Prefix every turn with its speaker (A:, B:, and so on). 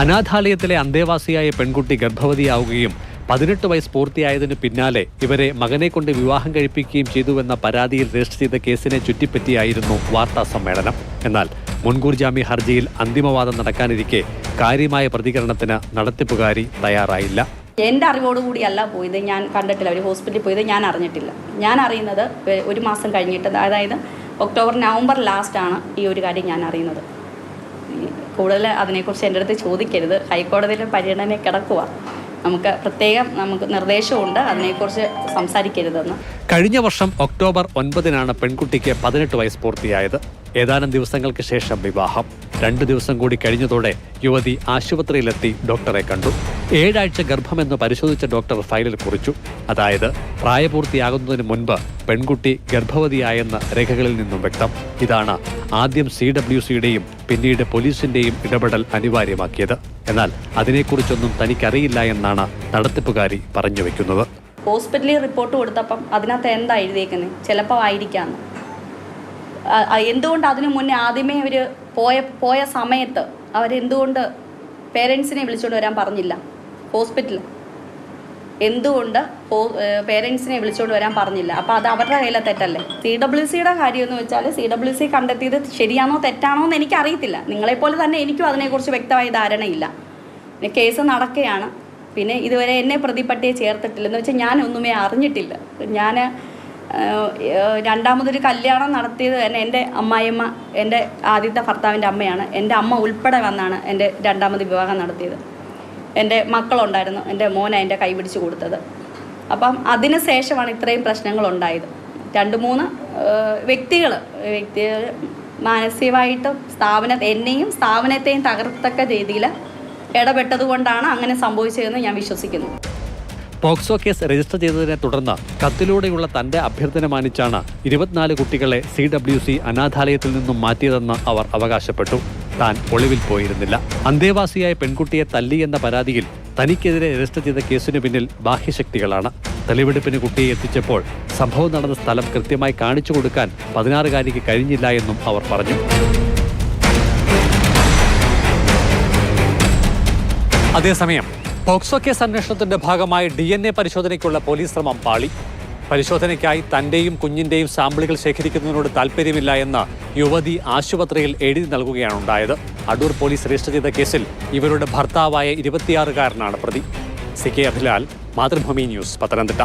A: അനാഥാലയത്തിലെ അന്തേവാസിയായ പെൺകുട്ടി ഗർഭവതിയാവുകയും പതിനെട്ട് വയസ്സ് പൂർത്തിയായതിനു പിന്നാലെ ഇവരെ മകനെ കൊണ്ട് വിവാഹം കഴിപ്പിക്കുകയും ചെയ്തുവെന്ന പരാതിയിൽ രജിസ്റ്റർ ചെയ്ത കേസിനെ ചുറ്റിപ്പറ്റിയായിരുന്നു വാർത്താ സമ്മേളനം. എന്നാൽ മുൻകൂർ ജാമ്യ ഹർജിയിൽ അന്തിമവാദം നടക്കാനിരിക്കെ കാര്യമായ പ്രതികരണത്തിന് നടത്തിപ്പുകാരി തയ്യാറായില്ല.
B: എന്റെ അറിവോടുകൂടിയല്ല പോയത്. ഞാൻ കണ്ടിട്ടില്ല. ഒരു ഹോസ്പിറ്റലിൽ പോയത് ഞാൻ അറിഞ്ഞിട്ടില്ല. ഞാൻ അറിയുന്നത് ഒരു മാസം കഴിഞ്ഞിട്ട് അതായത് ഒക്ടോബർ നവംബർ ലാസ്റ്റാണ് ഈ ഒരു കാര്യം ഞാൻ അറിയുന്നത്. കൂടുതൽ അതിനെക്കുറിച്ച് എന്റെ അടുത്ത് ചോദിക്കരുത്. ഹൈക്കോടതിയിൽ പരിഗണന കിടക്കുക നമുക്ക് പ്രത്യേകം നമുക്ക് നിർദ്ദേശമുണ്ട് അതിനെക്കുറിച്ച് സംസാരിക്കരുതെന്ന്.
A: കഴിഞ്ഞ വർഷം ഒക്ടോബർ ഒൻപതിനാണ് പെൺകുട്ടിക്ക് പതിനെട്ട് വയസ്സ് പൂർത്തിയായത്. ഏതാനും ദിവസങ്ങൾക്ക് ശേഷം വിവാഹം. രണ്ട് ദിവസം കൂടി കഴിഞ്ഞതോടെ യുവതി ആശുപത്രിയിലെത്തി ഡോക്ടറെ കണ്ടു. ഏഴാഴ്ച ഗർഭമെന്ന് പരിശോധിച്ച ഡോക്ടർ ഫയലിൽ കുറിച്ചു. അതായത് പ്രായപൂർത്തിയാകുന്നതിന് മുൻപ് പെൺകുട്ടി ഗർഭവതിയായെന്ന് രേഖകളിൽ നിന്നും വ്യക്തം. ഇതാണ് ആദ്യം സി ഡബ്ല്യു സിയുടെയും പിന്നീട് പോലീസിന്റെയും ഇടപെടൽ അനിവാര്യമാക്കിയത്. എന്നാൽ അതിനെക്കുറിച്ചൊന്നും തനിക്കറിയില്ല എന്നാണ് നടത്തിപ്പുകാരി പറഞ്ഞു വെക്കുന്നത്.
B: ഹോസ്പിറ്റലിൽ റിപ്പോർട്ട് കൊടുത്തപ്പം അതിനകത്ത് എന്താ എഴുതിയേക്കുന്നത് ചിലപ്പോൾ ആയിരിക്കാമെന്ന് എന്തുകൊണ്ട് അതിനു മുന്നേ ആദ്യമേ അവർ പോയ പോയ സമയത്ത് അവരെന്തുകൊണ്ട് പേരൻസിനെ വിളിച്ചുകൊണ്ട് വരാൻ പറഞ്ഞില്ല? ഹോസ്പിറ്റലിൽ എന്തുകൊണ്ട് പേരൻസിനെ വിളിച്ചുകൊണ്ട് വരാൻ പറഞ്ഞില്ല? അപ്പോൾ അത് അവരുടെ കയ്യിലെ തെറ്റല്ലേ? സി ഡബ്ല്യു സിയുടെ കാര്യം എന്ന് വെച്ചാൽ സി ഡബ്ല്യു സി കണ്ടെത്തിയത് ശരിയാണോ തെറ്റാണോ എന്ന് എനിക്കറിയത്തില്ല. നിങ്ങളെപ്പോലെ തന്നെ എനിക്കും അതിനെക്കുറിച്ച് വ്യക്തമായ ധാരണയില്ല. പിന്നെ കേസ് നടക്കുകയാണ്. പിന്നെ ഇതുവരെ എന്നെ പ്രതിപ്പട്ടിയെ ചേർത്തിട്ടില്ല എന്ന് വെച്ചാൽ ഞാനൊന്നുമേ അറിഞ്ഞിട്ടില്ല. ഞാൻ രണ്ടാമതൊരു കല്യാണം നടത്തിയത് തന്നെ എന്റെ അമ്മായിയമ്മ എന്റെ ആദ്യത്തെ ഭർത്താവിന്റെ അമ്മയാണ്. എന്റെ അമ്മ ഉൾപ്പെടെ വന്നാണ് എന്റെ രണ്ടാമത് വിവാഹം നടത്തിയത്. എന്റെ മക്കളുണ്ടായിരുന്നു എന്റെ മോന എന്റെ കൈ പിടിച്ച് കൊടുത്തത്. അപ്പം അതിന് ശേഷമാണ് ഇത്രയും പ്രശ്നങ്ങൾ ഉണ്ടായത് രണ്ട് മൂന്ന് വ്യക്തികൾ വ്യക്തികൾ മാനസികമായിട്ടും സ്ഥാപന എന്നെയും സ്ഥാപനത്തെയും തകർത്തക്ക രീതിയിൽ ഇടപെട്ടതുകൊണ്ടാണ് അങ്ങനെ സംഭവിച്ചതെന്ന് ഞാൻ വിശ്വസിക്കുന്നു.
A: പോക്സോ കേസ് രജിസ്റ്റർ ചെയ്തതിനെ തുടർന്ന് കത്തിലൂടെയുള്ള തന്റെ അഭ്യർത്ഥന മാനിച്ചാണ് ഇരുപത്തിനാല് കുട്ടികളെ സി ഡബ്ല്യു സി അനാഥാലയത്തിൽ നിന്നും മാറ്റിയതെന്ന് അവർ അവകാശപ്പെട്ടു. താൻ ഒളിവിൽ പോയിരുന്നില്ല. അന്തേവാസിയായ പെൺകുട്ടിയെ തല്ലി എന്ന പരാതിയിൽ തനിക്കെതിരെ രജിസ്റ്റർ ചെയ്ത കേസിനു പിന്നിൽ ബാഹ്യശക്തികളാണ്. തെളിവെടുപ്പിന് കുട്ടിയെ എത്തിച്ചപ്പോൾ സംഭവം നടന്ന സ്ഥലം കൃത്യമായി കാണിച്ചു കൊടുക്കാൻ പതിനാറുകാരിക്ക് കഴിഞ്ഞില്ല എന്നും അവർ പറഞ്ഞു. അതേസമയം പോക്സോ കേസ് അന്വേഷണത്തിന്റെ ഭാഗമായി ഡി എൻ എ പരിശോധനയ്ക്കുള്ള പോലീസ് ശ്രമം പാളി. പരിശോധനയ്ക്കായി തന്റെയും കുഞ്ഞിന്റെയും സാമ്പിളുകൾ ശേഖരിക്കുന്നതിനോട് താല്പര്യമില്ല എന്ന് യുവതി ആശുപത്രിയിൽ എഴുതി നൽകുകയാണ് ഉണ്ടായത്. അടൂർ പോലീസ് രജിസ്റ്റർ ചെയ്ത കേസിൽ ഇവരുടെ ഭർത്താവായ ഇരുപത്തിയാറുകാരനാണ് പ്രതി. C K Abhilal Mathrubhumi news Pathanamthitta.